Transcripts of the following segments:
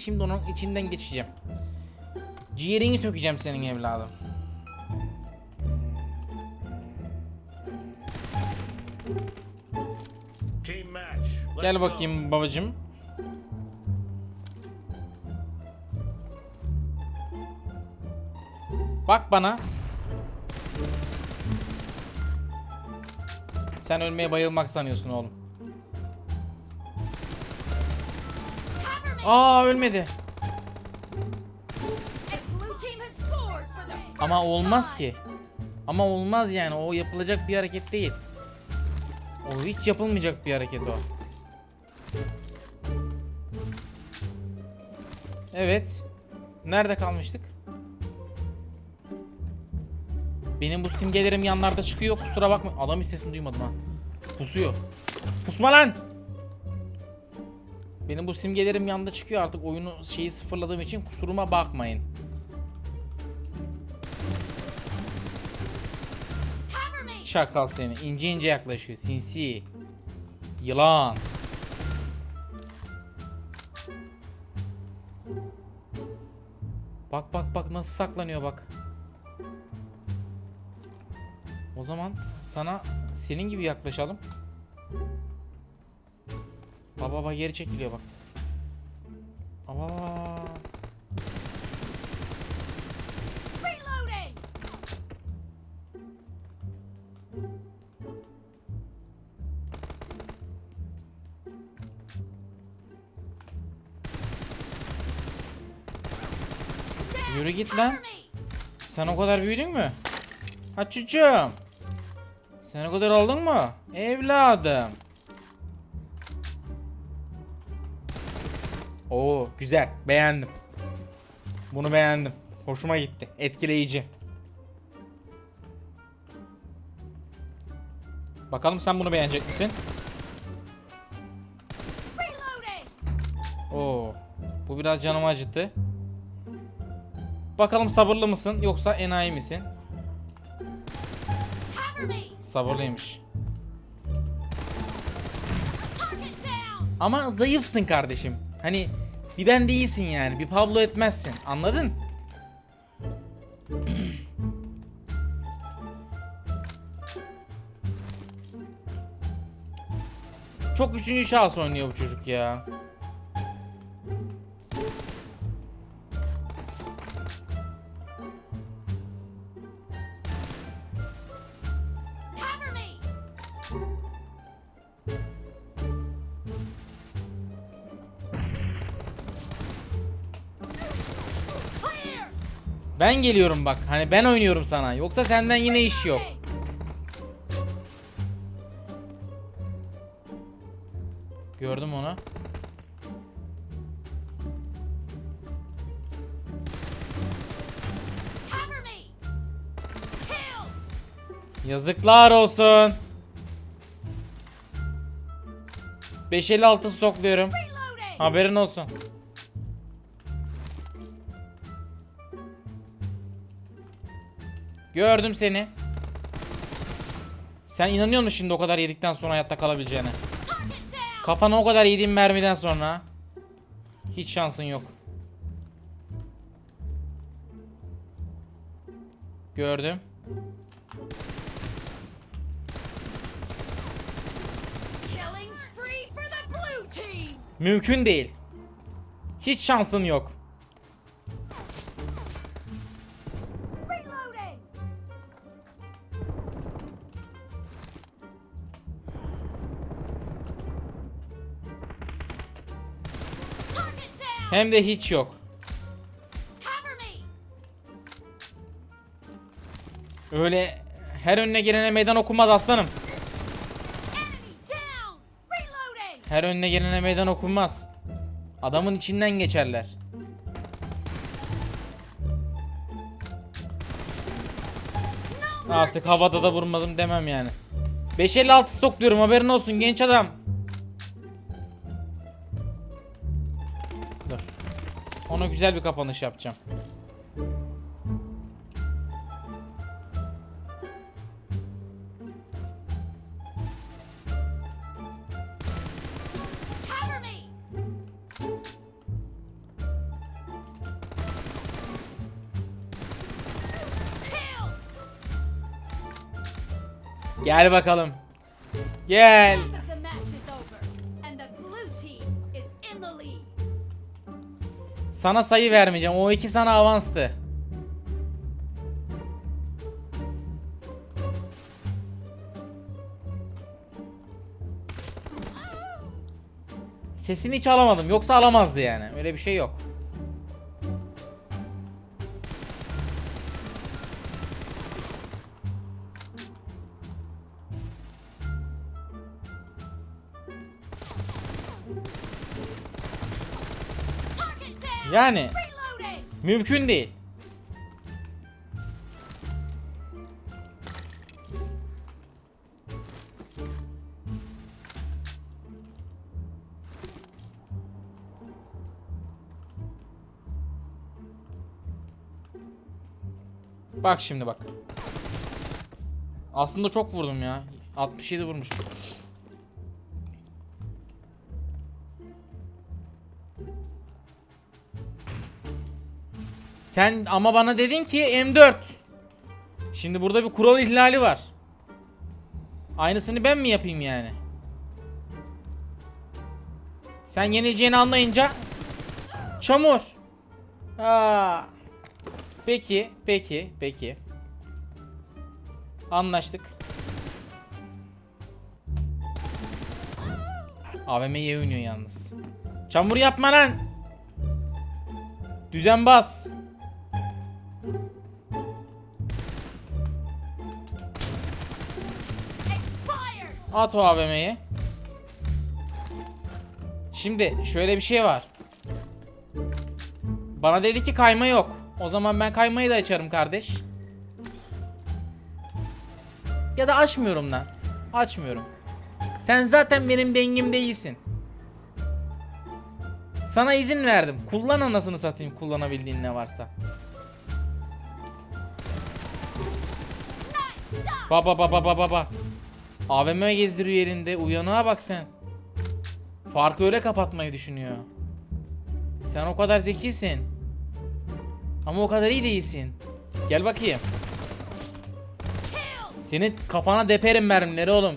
Şimdi onun içinden geçeceğim. Ciğerini sökeceğim senin evladım. Gel bakayım babacım. Bak bana. Sen ölmeye bayılmak sanıyorsun oğlum. Aa ölmedi. Ama olmaz ki. Ama olmaz yani. O yapılacak bir hareket değil. O hiç yapılmayacak bir hareket o. Evet. Nerede kalmıştık? Benim bu simgelerim yanlarda çıkıyor. Kusura bakma. Adam hiç sesini duymadım ha. Pusuyor. Pusma lan! Benim bu simgelerim yanında çıkıyor artık oyunu şeyi sıfırladığım için kusuruma bakmayın. Çakal seni. ince ince yaklaşıyor. Sinsi. Yılan. Bak bak bak nasıl saklanıyor bak. O zaman sana senin gibi yaklaşalım. Baba baba geri çekiliyor bak. Reloading. Yürü git lan. Sen o kadar büyüdün mü? Ha çocuğum. Sen o kadar oldun mu? Evladım. Oo güzel. Beğendim. Bunu beğendim. Hoşuma gitti. Etkileyici. Bakalım sen bunu beğenecek misin? Oo. Bu biraz canımı acıttı. Bakalım sabırlı mısın yoksa enayi misin? Sabırlıymış. Ama zayıfsın kardeşim. Hani bir ben değilsin yani. Bir Pablo etmezsin. Anladın? Çok üçüncü şahıs oynuyor bu çocuk ya. Ben geliyorum bak. Hani ben oynuyorum sana. Yoksa senden yine iş yok. Gördüm onu. Yazıklar olsun. 556 stokluyorum. Haberin olsun. Gördüm seni. Sen inanıyor musun şimdi o kadar yedikten sonra hayatta kalabileceğine? Kafana o kadar yediğin mermiden sonra hiç şansın yok. Gördüm. Mümkün değil. Hiç şansın yok. Hem de hiç yok. Öyle her önüne gelene meydan okunmaz aslanım. Her önüne gelene meydan okunmaz. Adamın içinden geçerler. Artık havada da vurmadım demem yani. 556 stok diyorum haberin olsun genç adam. Ona güzel bir kapanış yapacağım. Gel bakalım. Gel. Sana sayı vermeyeceğim. O iki sana avanstı. Sesini hiç alamadım. Yoksa alamazdı yani. Öyle bir şey yok. Yani mümkün değil. Bak şimdi bak. Aslında çok vurdum ya. 67 vurmuşum. Sen ama bana dedin ki M4. Şimdi burada bir kural ihlali var. Aynısını ben mi yapayım yani? Sen yenileceğini anlayınca çamur. Aa. Peki, peki, peki. Anlaştık. AVM iyi oynuyor yalnız. Çamur yapma lan. Düzen bas. At o AVM'yi. Şimdi şöyle bir şey var. Bana dedi ki kayma yok. O zaman ben kaymayı da açarım kardeş. Ya da açmıyorum lan. Açmıyorum. Sen zaten benim dengimde iyisin. Sana izin verdim. Kullan anasını satayım kullanabildiğin ne varsa. Baba baba baba baba. AVM gezdiriyor yerinde. Uyanığa bak sen. Farkı öyle kapatmayı düşünüyor. Sen o kadar zekisin. Ama o kadar iyi değilsin. Gel bakayım. Senin kafana deperim mermileri oğlum.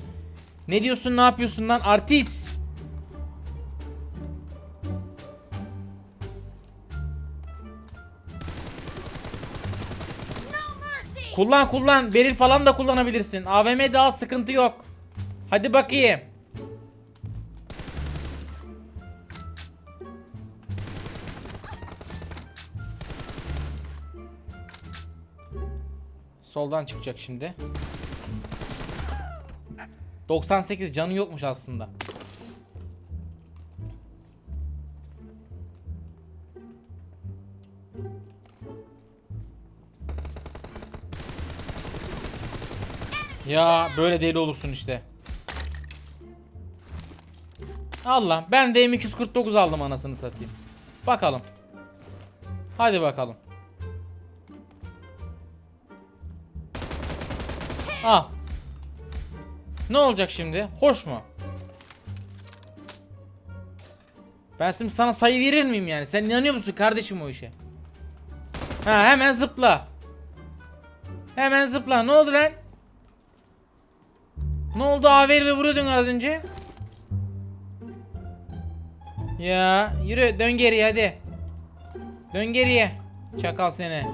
Ne diyorsun ne yapıyorsun lan artist? Kullan kullan. Beril falan da kullanabilirsin. AVM daha sıkıntı yok. Hadi bakayım. Soldan çıkacak şimdi. 98 canı yokmuş aslında. Ya böyle deli olursun işte. Allah ben de M249 aldım anasını satayım. Bakalım. Hadi bakalım. Al. Ne olacak şimdi? Hoş mu? Ben şimdi sana sayı verir miyim yani? Sen inanıyor musun kardeşim o işe? Ha hemen zıpla. Hemen zıpla. Ne oldu lan? Ne oldu AVR'le vuruyordun az önce? Ya yürü dön geriye hadi. Dön geriye. Çakal seni.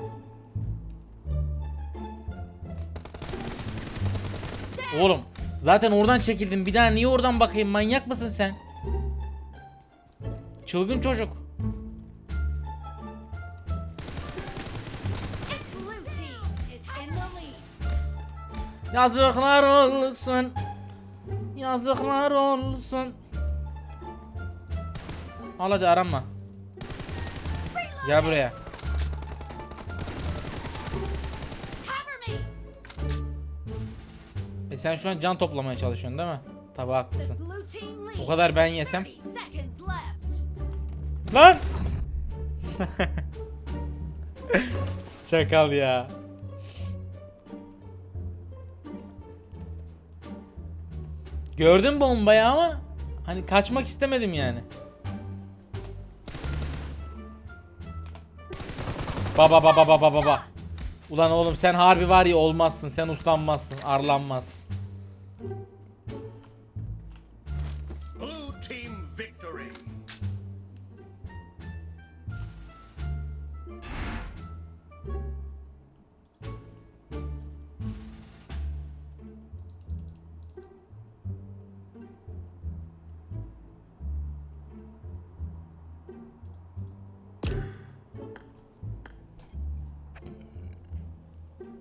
Oğlum zaten oradan çekildim. Bir daha niye oradan bakayım? Manyak mısın sen? Çılgın çocuk. Yazıklar olsun. Yazıklar olsun. Al hadi aranma. Gel buraya. E sen şu an can toplamaya çalışıyorsun değil mi? Tabi haklısın. O kadar ben yesem. 30 seconds left. Lan! Çakal ya. Gördüm bombayı ama hani kaçmak istemedim yani. Baba baba baba baba. Ulan oğlum sen harbi var ya olmazsın. Sen uslanmazsın. Arlanmaz.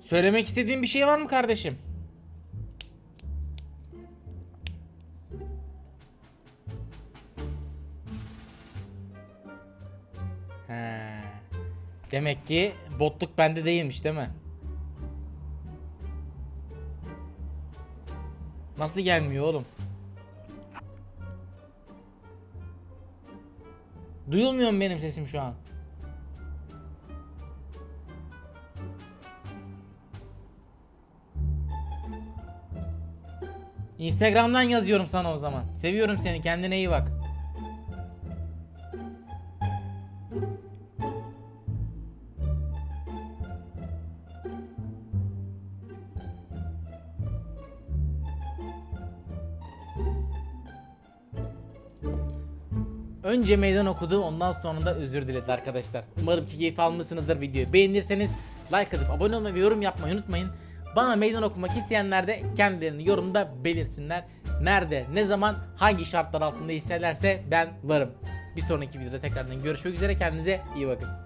Söylemek istediğin bir şey var mı kardeşim? He. Demek ki botluk bende değilmiş değil mi? Nasıl gelmiyor oğlum? Duyulmuyor mu benim sesim şu an? Instagram'dan yazıyorum sana o zaman. Seviyorum seni. Kendine iyi bak. Önce meydan okudu ondan sonra da özür diledi arkadaşlar. Umarım ki keyif almışsınızdır videoyu. Beğenirseniz like atıp abone olmayı ve yorum yapmayı unutmayın. Bana meydan okumak isteyenler de kendilerini yorumda belirsinler. Nerede, ne zaman, hangi şartlar altında isterlerse ben varım. Bir sonraki videoda tekrardan görüşmek üzere. Kendinize iyi bakın.